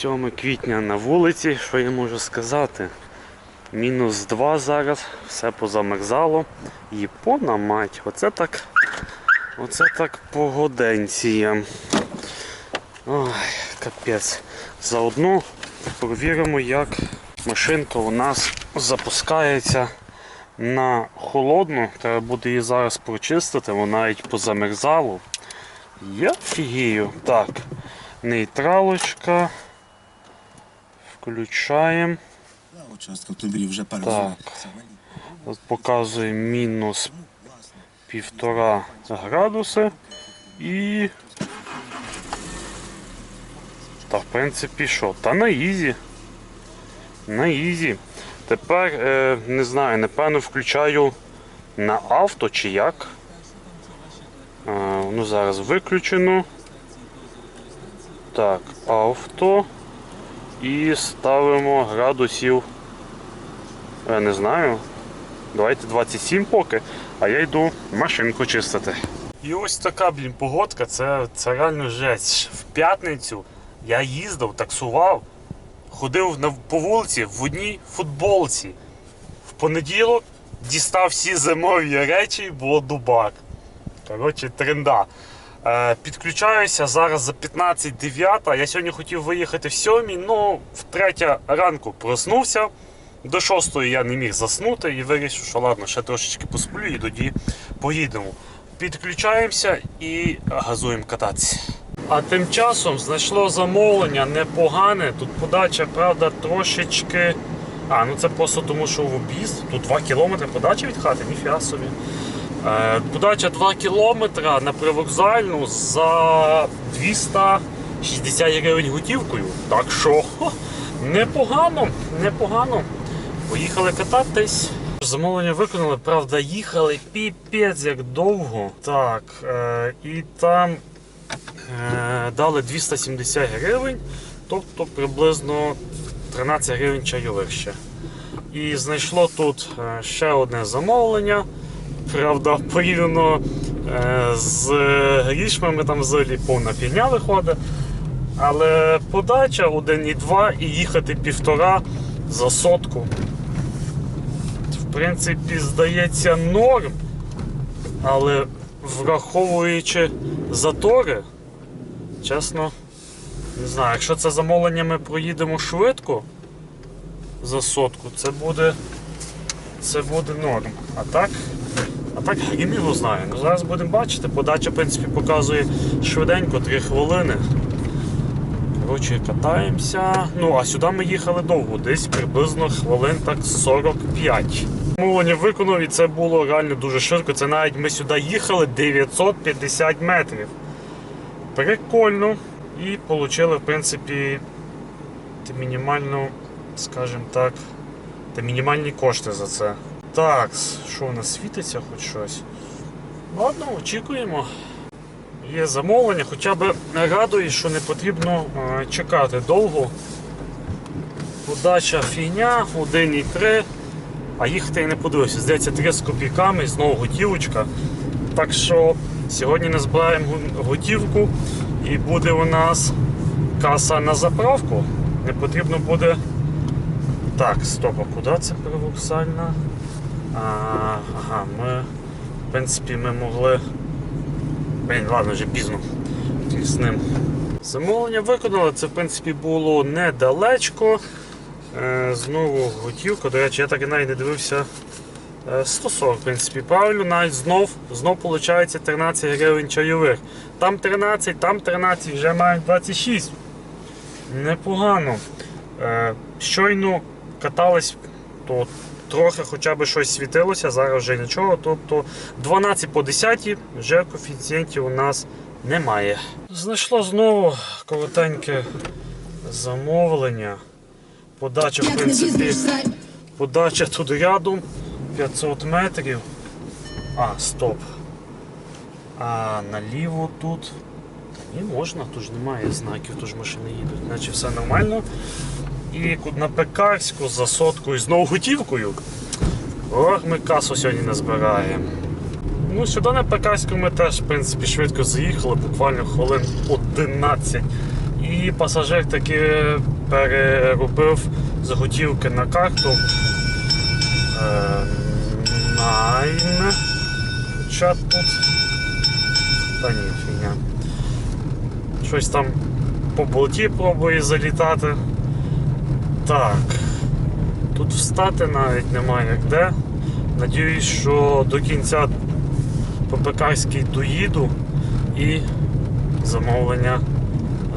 7 квітня на вулиці, що я можу сказати? Мінус 2 зараз, все позамерзало. І пона мать, оце так. Оце так погоденція. Ой, капець. Заодно провіримо, як машинка у нас запускається на холодну. Треба буде її зараз прочистити, вона навіть позамерзала. Я фігію. Так, нейтралочка. Включаємо. Участка автомобілів вже Так. От Показує мінус півтора градуси і. Та в принципі що? Та на ізі. На ізі. Тепер е, не знаю, напевно включаю на авто чи як. Е, ну зараз виключено. Так, авто. І ставимо градусів. Я не знаю. Давайте 27 поки, а я йду машинку чистити. І ось така, блін, погодка, це, це реально жесть. В п'ятницю я їздив, таксував, ходив на, по вулиці в одній футболці. В понеділок дістав всі зимові речі, було дубак. Коротше, тренда. Е, підключаюся зараз за 15.09. Я сьогодні хотів виїхати в 7, ну в 3 ранку проснувся. До 6 я не міг заснути і вирішив, що ладно, ще трошечки посплю і тоді поїдемо. Підключаємося і газуємо кататися. А тим часом знайшло замовлення непогане. Тут подача, правда, трошечки. А, ну це просто тому, що в об'їзд. Тут 2 кілометри подача від хати, ніфіга собі. Е, подача 2 кілометри на привокзальну за 260 гривень готівкою. Так що непогано, непогано. Поїхали кататись. Замовлення виконали, правда, їхали піпець як довго. Так, е, і там е, дали 270 гривень, тобто приблизно 13 гривень чайових ще. І знайшло тут е, ще одне замовлення. Правда, порівняно е, з грішмами там взагалі повна фігня виходить. Але подача 1,2 і їхати півтора за сотку. В принципі, здається, норм. Але враховуючи затори, чесно, не знаю, якщо це замовлення ми проїдемо швидко за сотку, це буде, це буде норм. А так, а так хрін його знає. Ну, зараз будемо бачити. Подача, в принципі, показує швиденько 3 хвилини. Коротше, катаємося. Ну, а сюди ми їхали довго, десь приблизно хвилин так 45. Замовлення виконав і це було реально дуже швидко. Це навіть ми сюди їхали 950 метрів. Прикольно. І отримали, в принципі, мінімальну, скажімо так, мінімальні кошти за це. Так, що у нас світиться хоч щось? Ладно, очікуємо. Є замовлення, хоча б радує, що не потрібно е, чекати довго. Подача фігня, 1,3, а їхати я не подивився. Здається, 3 з копійками, знову готівочка. Так що сьогодні не збираємо готівку і буде у нас каса на заправку. Не потрібно буде. Так, стоп, а куди це привокзальна? Ага, ми, в принципі, ми могли. Блін, ладно, вже пізно. З ним. Замовлення виконали, це в принципі було недалечко. Е, знову готівка. До речі, я так і навіть не дивився. Е, 140, в принципі, правильно, навіть знов, знов виходить 13 гривень чайових. Там 13, там 13, вже мають 26. Непогано. Е, щойно катались, то трохи хоча б щось світилося, зараз вже нічого. Тобто 12 по 10 вже коефіцієнтів у нас немає. Знайшло знову коротеньке замовлення. Подача, в принципі, подача тут рядом 500 метрів. А, стоп. А наліво тут. Та ні, можна, тут ж немає знаків, тут ж машини їдуть, наче все нормально. І на пекарську за соткою знову готівкою. Ох, ми касу сьогодні не збираємо. Ну, сюди на пекарську ми теж, в принципі, швидко заїхали, буквально хвилин 11. І І пасажир таки переробив заготівки на карту. Е. Чат тут. Та ні, фігня. Щось там по болті пробує залітати. Так. Тут встати навіть немає як де. Надіюсь, що до кінця ППКський доїду і замовлення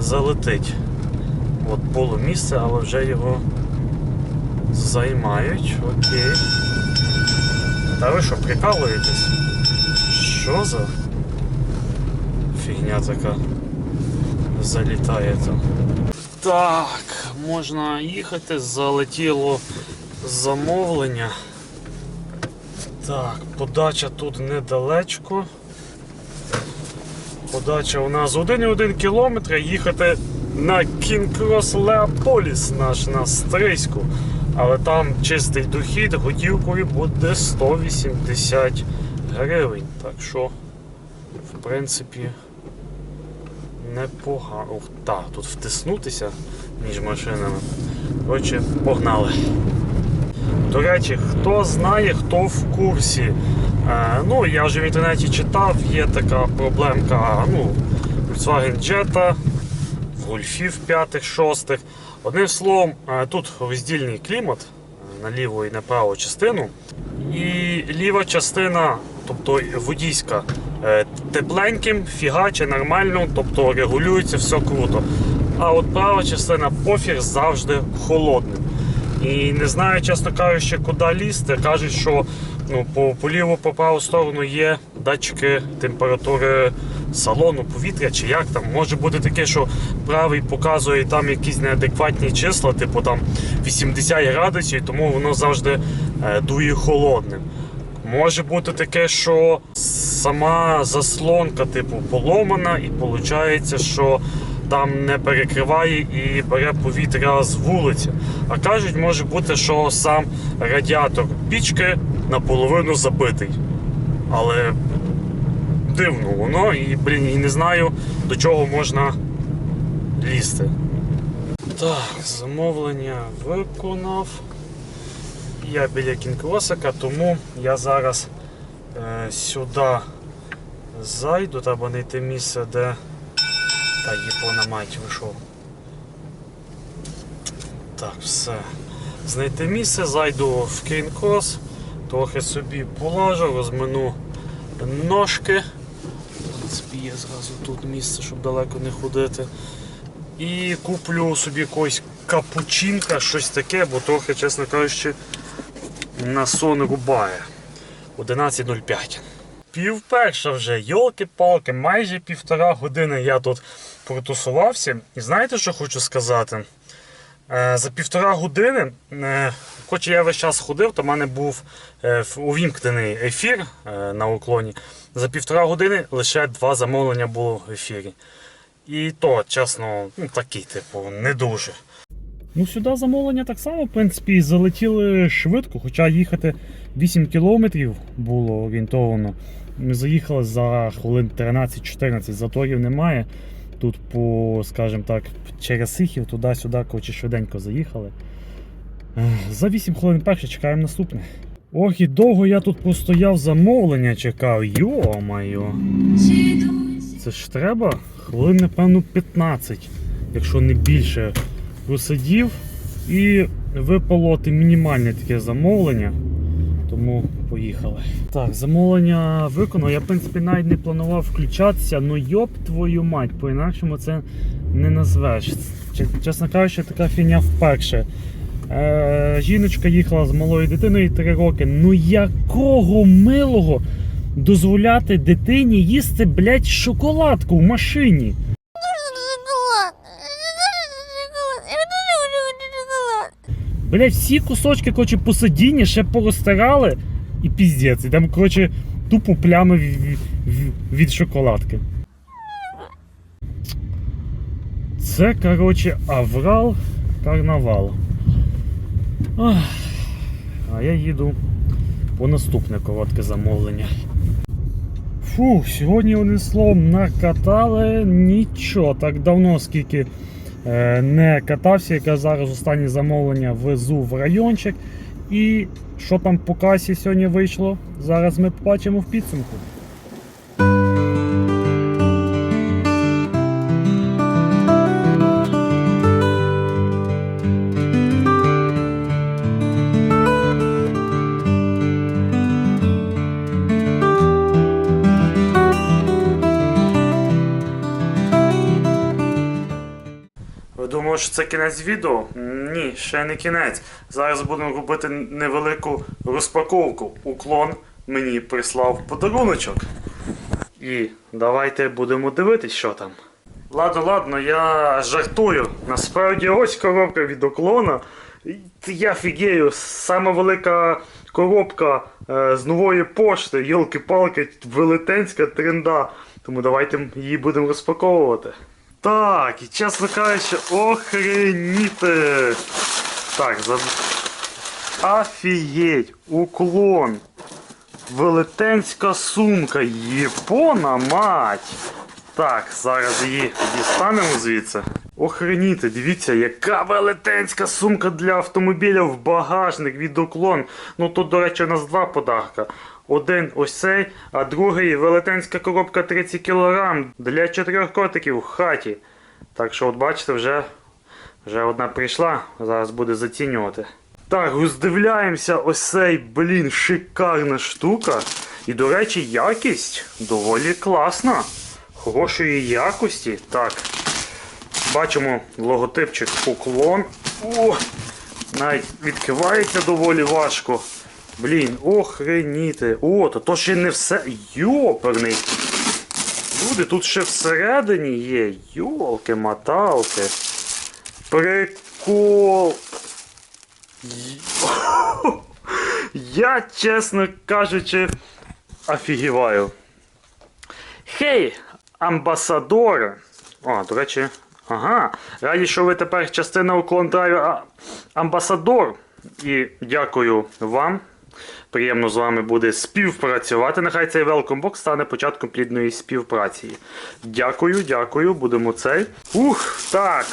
залетить. От було місце, але вже його займають. Окей. Та ви що, прикалуєтесь? Що за фігня така залітає там? Так, можна їхати, залетіло замовлення. Так, подача тут недалечко. Подача у нас 1,1 кілометр, їхати на Кінкрос Леополіс наш на Стрийську. Але там чистий дохід готівкою буде 180 гривень. Так що, в принципі, непогано. Так, тут втиснутися між машинами. Коротше, погнали. До речі, хто знає, хто в курсі. Е, ну, я вже в інтернеті читав, є така проблемка ну, Volkswagen Jetta, в гольфів 5-6. Одним словом, е, тут роздільний клімат е, на ліву і на праву частину. І ліва частина, тобто водійська, е, тепленьким, фігаче нормально, тобто регулюється, все круто. А от права частина пофіг завжди холодним. І не знаю, чесно кажучи, куди лізти. Кажуть, що ну, по, по ліву, по праву сторону є датчики температури салону, повітря чи як там. Може бути таке, що правий показує там якісь неадекватні числа, типу там 80 градусів, і тому воно завжди е, дує холодним. Може бути таке, що сама заслонка типу поломана, і виходить, що там не перекриває і бере повітря з вулиці. А кажуть, може бути, що сам радіатор пічки наполовину забитий. Але дивно воно і, блін, і не знаю, до чого можна лізти. Так, замовлення виконав. Я біля кінкросика, тому я зараз е, сюди зайду, треба знайти місце, де. Та їбона мать вийшов. Так, все. Знайти місце, зайду в Кейнкрос, трохи собі положу, розмину ножки. В принципі, є зразу тут місце, щоб далеко не ходити. І куплю собі якогось капучинка, щось таке, бо трохи, чесно кажучи, на сон рубає. 11.05. Пів перша вже, йолки-палки, майже півтора години я тут протусувався. І знаєте, що хочу сказати? Е, за півтора години, е, хоч я весь час ходив, то в мене був е, увімкнений ефір на уклоні. За півтора години лише два замовлення було в ефірі. І то, чесно, ну такий, типу, не дуже. Ну, сюди замовлення так само, в принципі, залетіли швидко, хоча їхати 8 кілометрів було орієнтовано. Ми заїхали за хвилин 13-14, заторів немає. Тут по, скажімо так, через Сихів туди-сюди, коротше, швиденько заїхали. За 8 хвилин перше чекаємо наступне. Ох, і довго я тут простояв замовлення, чекав. Йо-моє. Це ж треба хвилин, напевно, 15, якщо не більше. Просидів і випало мінімальне таке замовлення. Тому поїхали. Так, замовлення виконав. Я, в принципі, навіть не планував включатися, ну йоп твою мать, по-інакшому це не назвеш. Чесно кажучи, така фігня вперше. Е, жіночка їхала з малою дитиною 3 роки. Ну якого милого дозволяти дитині їсти, блядь, шоколадку в машині? Блять, всі кусочки, коротше, по сидінні ще порозтирали і піздець. І там, коротше, тупо плями в- в- від шоколадки. Це, коротше, аврал карнавал. А я їду по наступне коротке замовлення. Фух, сьогодні вони словом накатали нічого. Так давно, скільки не катався, яке зараз останнє замовлення везу в райончик. І що там по касі сьогодні вийшло, зараз ми побачимо в підсумку. Ви думали, що це кінець відео? Ні, ще не кінець. Зараз будемо робити невелику розпаковку. Уклон мені прислав подаруночок. І давайте будемо дивитись, що там. Ладно, ладно, я жартую. Насправді ось коробка від уклона. Я фігею, сама велика коробка е, з нової пошти, йолки-палки, велетенська тренда. Тому давайте її будемо розпаковувати. Так, і чесно кажучи, охреніти. Так, за... Афієть, уклон. Велетенська сумка. Єпона мать. Так, зараз її дістанемо звідси. Охреніти, дивіться, яка велетенська сумка для автомобіля в багажник від уклон. Ну тут, до речі, у нас два подарка. Один ось цей, а другий велетенська коробка 30 кг для чотирьох котиків в хаті. Так що, от бачите, вже, вже одна прийшла, зараз буде зацінювати. Так, роздивляємося ось цей, блін, шикарна штука. І, до речі, якість доволі класна. Хорошої якості. Так. Бачимо логотипчик уклон. О! Навіть відкривається доволі важко. Блін, охреніти. О, то то ще не все. Йоперний. Люди, тут ще всередині є. Йолки-маталки. Прикол. Я, чесно кажучи, офігіваю. Хей, амбасадори. О, до речі, ага. Раді, що ви тепер частина уклон драйву амбасадор. І дякую вам. Приємно з вами буде співпрацювати. Нехай цей welcome box стане початком плідної співпраці. Дякую, дякую. Будемо цей. Ух, так.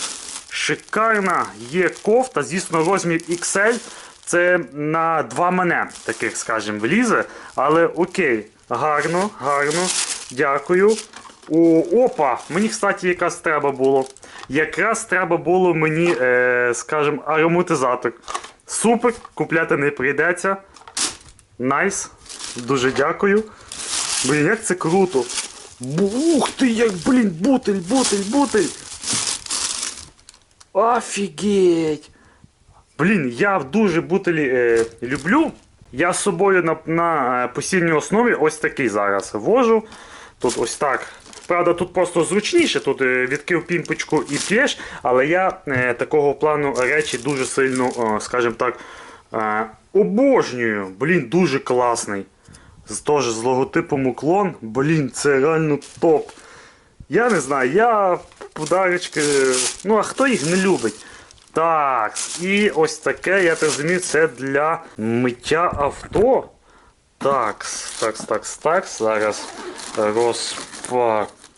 Шикарна є кофта, звісно, розмір XL. Це на два мене, таких, скажімо, влізе. Але окей, гарно, гарно. Дякую. О, опа! Мені, кстати, якраз треба було. Якраз треба було мені, е, скажімо, ароматизатор. Супер, купляти не прийдеться. Найс. Дуже дякую. Блін, як це круто. Ух ти, як, блін, бутель, бутель, бутель. Офігеть! Блін, я дуже бутилі е, люблю. Я з собою на, на е, постійній основі ось такий зараз вожу. Тут ось так. Правда, тут просто зручніше, тут е, відкрив пімпочку і п'єш, але я е, такого плану речі дуже сильно, скажімо так, е, обожнюю. Блін, дуже класний. З, з логотипом уклон. Блін, це реально топ. Я не знаю, я подарочки. Ну, а хто їх не любить? Так, і ось таке, я так розумію, це для миття авто. Так, так, так, так. Зараз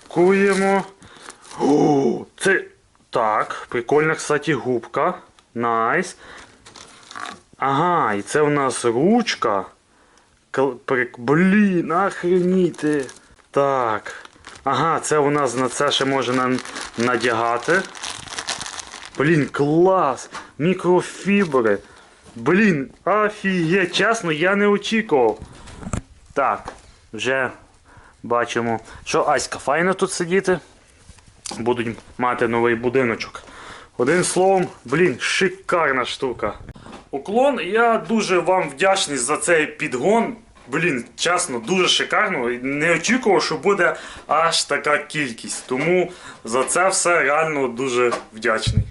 розпакуємо. О, це. Так, прикольна, кстати, губка. Найс. Ага, і це у нас ручка. Блін, охреніти. Так. Ага, це у нас на це ще можна надягати. Блін, клас! Мікрофібри. Блін, офігеть, чесно, я не очікував. Так, вже бачимо, що Аська файно тут сидіти. Будуть мати новий будиночок. Одним словом, блін, шикарна штука. Уклон, я дуже вам вдячний за цей підгон. Блін, чесно, дуже шикарно. Не очікував, що буде аж така кількість. Тому за це все реально дуже вдячний.